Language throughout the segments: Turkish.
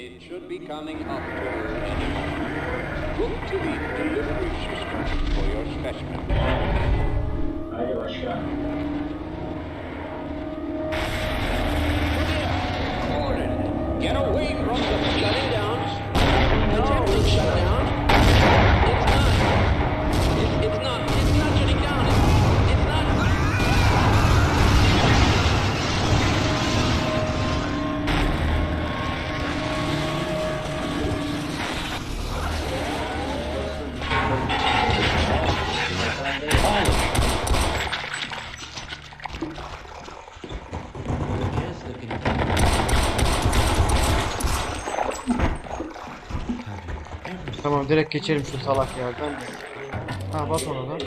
It should be coming up to her any moment. Look to the delivery system for your specimen. Haydi başka. Gordon, Tamam direkt geçelim şu salak yerden de. Ha bas ona da.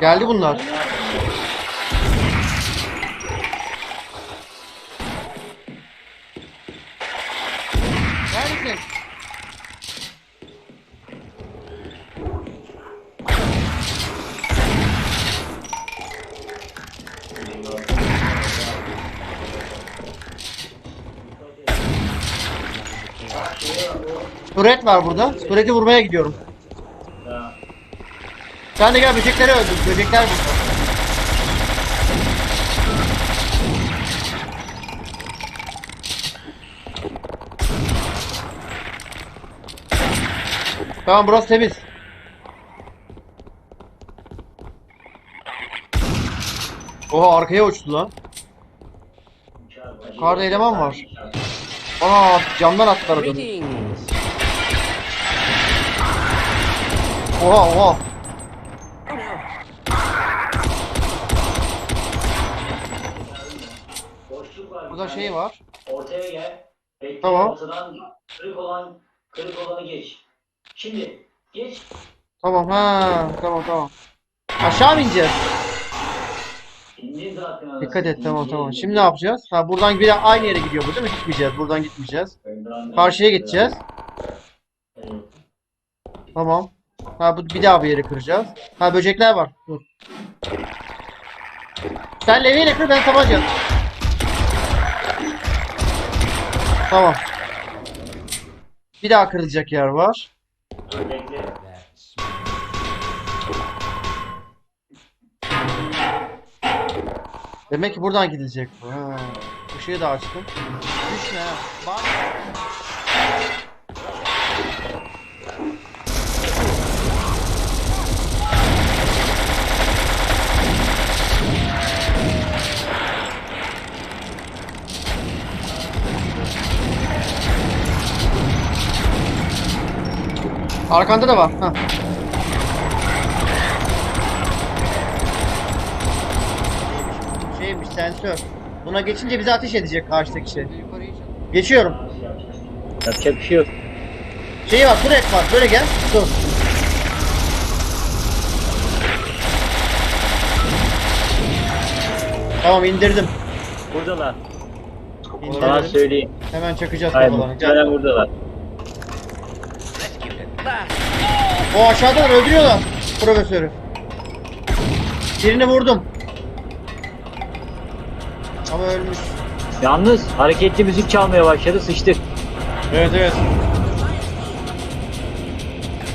Geldi bunlar. Turet var burada. Turet'i vurmaya gidiyorum. Sen de gel böcekleri öldür. Böcekler burada. Tamam burası temiz. Oha arkaya uçtu lan. Yukarıda eleman var. Aa camdan attılar adamı. Oha oha. Burada şey var. Ortaya gel. Bekle Tamam. ortadan kırık olan kırık olanı geç. Şimdi geç. Tamam ha tamam tamam. Aşağı mı ineceğiz? Dikkat et tamam tamam. Şimdi ne yapacağız? Ha buradan bir aynı yere gidiyor bu değil mi? Gitmeyeceğiz. Buradan gitmeyeceğiz. Karşıya geçeceğiz. Evet. Tamam. Ha bu bir daha bir yere kıracağız. Ha böcekler var. Dur. Sen leviyle kır ben tabanca. Tamam. Bir daha kırılacak yer var. Demek ki buradan gidilecek. Ha. Işığı da açtım. Düşme. Bak. Arkanda da var. Ha. Şeymiş sensör. Buna geçince bize ateş edecek karşıdaki şey. Geçiyorum. Yapacak bir şey yok. Şeyi var, turret var. Böyle gel. Dur. Tamam indirdim. Buradalar. Sana İndirdim. söyleyeyim. Hemen çakacağız Aynen. kafalarını. Gel. Muhtemelen buradalar. O aşağıdan öldürüyorlar profesörü. Birini vurdum. Ama ölmüş. Yalnız hareketli müzik çalmaya başladı. Sıçtık. Evet evet.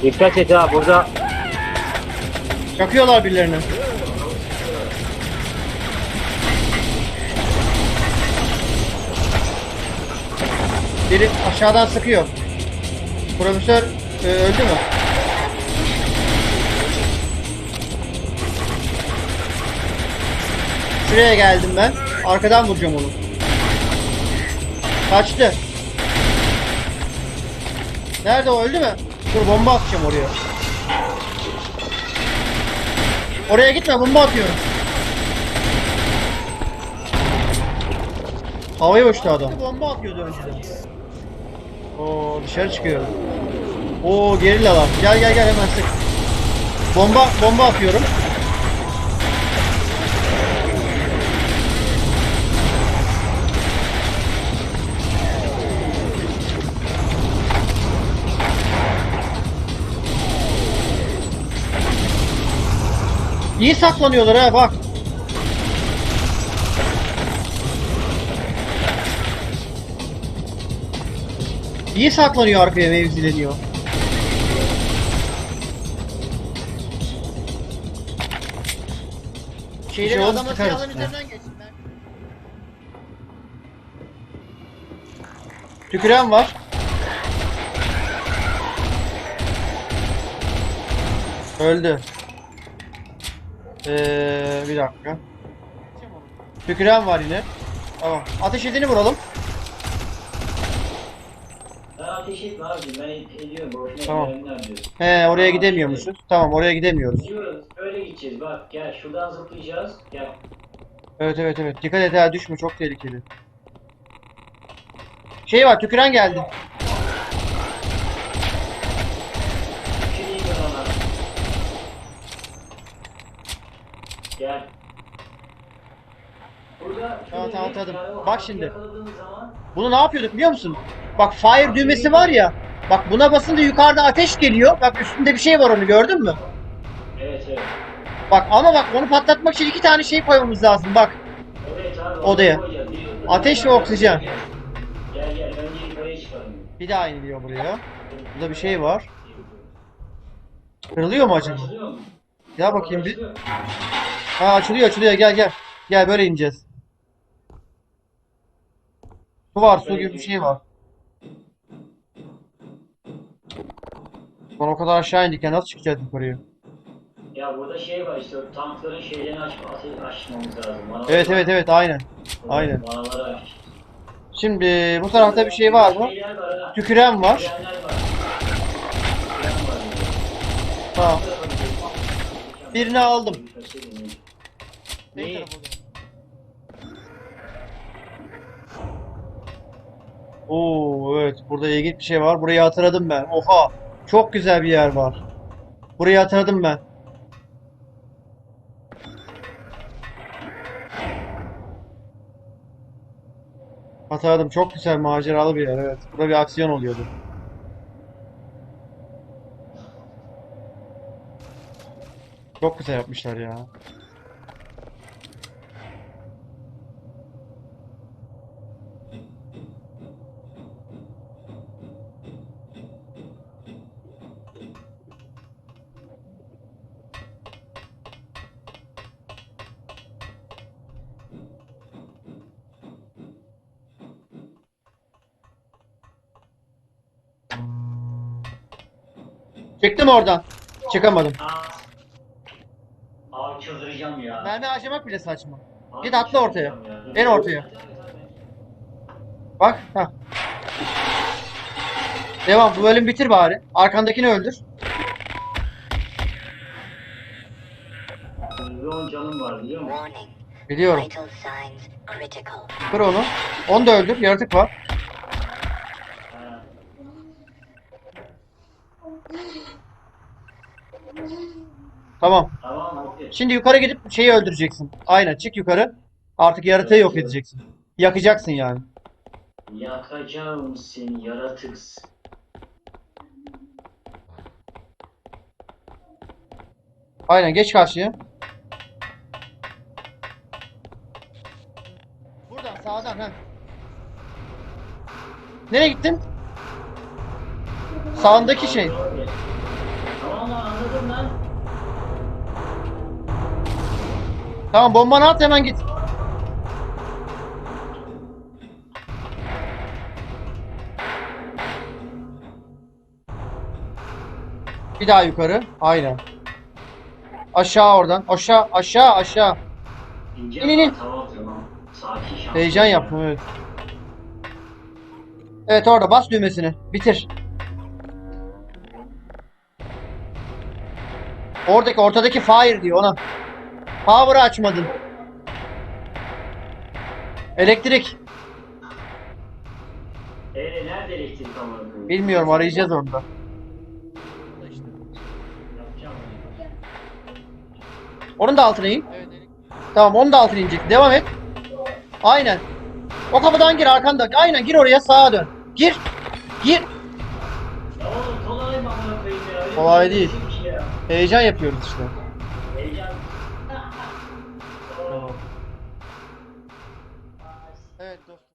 Dikkat et ha burada Çakıyorlar birilerini. Biri aşağıdan sıkıyor. Profesör e, öldü mü? Şuraya geldim ben. Arkadan vuracağım onu. Kaçtı. Nerede o öldü mü? Dur bomba atacağım oraya. Oraya gitme bomba atıyorum. Havaya uçtu adam. Bomba atıyordu önceden. Oo dışarı çıkıyor. Oo gerilla var. Gel gel gel hemen sık. Bomba bomba atıyorum. İyi saklanıyorlar ha bak. İyi saklanıyor arkaya mevzileniyor. Şeyleri şey adamın silahların üzerinden geçsinler. Tüküren var. Öldü. Ee, bir dakika. Tüküren var yine. Tamam. Ateş edeni vuralım. Ben ateş etme abicim ben ediyorum. Boşuna Tamam. tamam. He oraya gidemiyormuşuz. Tamam oraya gidemiyoruz. Gidiyoruz. Öyle gideceğiz bak gel şuradan zıplayacağız. Gel. Evet evet evet. Dikkat et ha düşme çok tehlikeli. Şey var tüküren geldi. Şey ona. Gel. Burada Tamam, şöyle tamam, bir tadım. tane o Bak şimdi. yakaladığın zaman Bunu ne yapıyorduk biliyor musun? Bak fire düğmesi var ya. Bak buna basınca yukarıda ateş geliyor. Bak üstünde bir şey var onu gördün mü? Evet evet. Bak ama bak onu patlatmak için iki tane şey koymamız lazım. Bak Evet abi. Odaya. Ateş ve oksijen. Gel gel önce yukarıya çıkalım. bir daha iniliyor buraya. Burada bir şey var. Kırılıyor mu acaba? Açılıyor mu? Gel bakayım bir. Ha açılıyor açılıyor gel gel. Gel böyle ineceğiz. Su var su gibi bir şey var. Son o kadar aşağı indik ya nasıl çıkacağız yukarıya? Ya burada şey var işte o tankların şeylerini ateş açmamız lazım. Manaları Evet evet evet aynen. aynen. Manaları aç. Şimdi bu tarafta bir şey var mı? Şeyler var ha. Tüküren var. Tükürenler var. Tüküren var. Tamam. Birini aldım. Neyi? Oo evet burada ilginç bir şey var. Burayı hatırladım ben. Oha. Çok güzel bir yer var. Burayı hatırladım ben. Hatırladım. Çok güzel maceralı bir yer. Evet. Burada bir aksiyon oluyordu. Çok güzel yapmışlar ya. Çıktım oradan. Çıkamadım. Abi çıldıracağım ya. Mermi harcamak bile saçma. Abi Git atla ortaya. En ortaya. Bak. Ha. Devam. Bu bölüm bitir bari. Arkandakini öldür. Yoğun canım var biliyor musun? Warning. Biliyorum. Vital signs critical. Kır onu. Onu da öldür. Yaratık var. Ha. Tamam. Tamam okey. Şimdi yukarı gidip şeyi öldüreceksin. Aynen. Çık yukarı. Artık yaratığı yok edeceksin. Yakacaksın yani. Yakacağım seni yaratık. Aynen. Geç karşıya. Buradan sağdan ha. Nereye gittin? Sağındaki şey. Tamam lan anladım lan. Tamam bombanı at hemen git. Bir daha yukarı. Aynen. Aşağı oradan. Aşağı aşağı aşağı. İn, in, in. Heyecan yaptım evet. Evet orada bas düğmesini. Bitir. Oradaki ortadaki fire diyor ona. Power'ı açmadın. Elektrik. Eee nerede elektrik koyayım? Bilmiyorum arayacağız orada. Yapacağım. Onun da altına in. Tamam onun da altına inecek. Devam et. Aynen. O kapıdan gir arkanda. Aynen gir oraya sağa dön. Gir. Gir. Ya oğlum kolay mı amına koyayım ya? Kolay şey değil. ya. Heyecan yapıyoruz işte.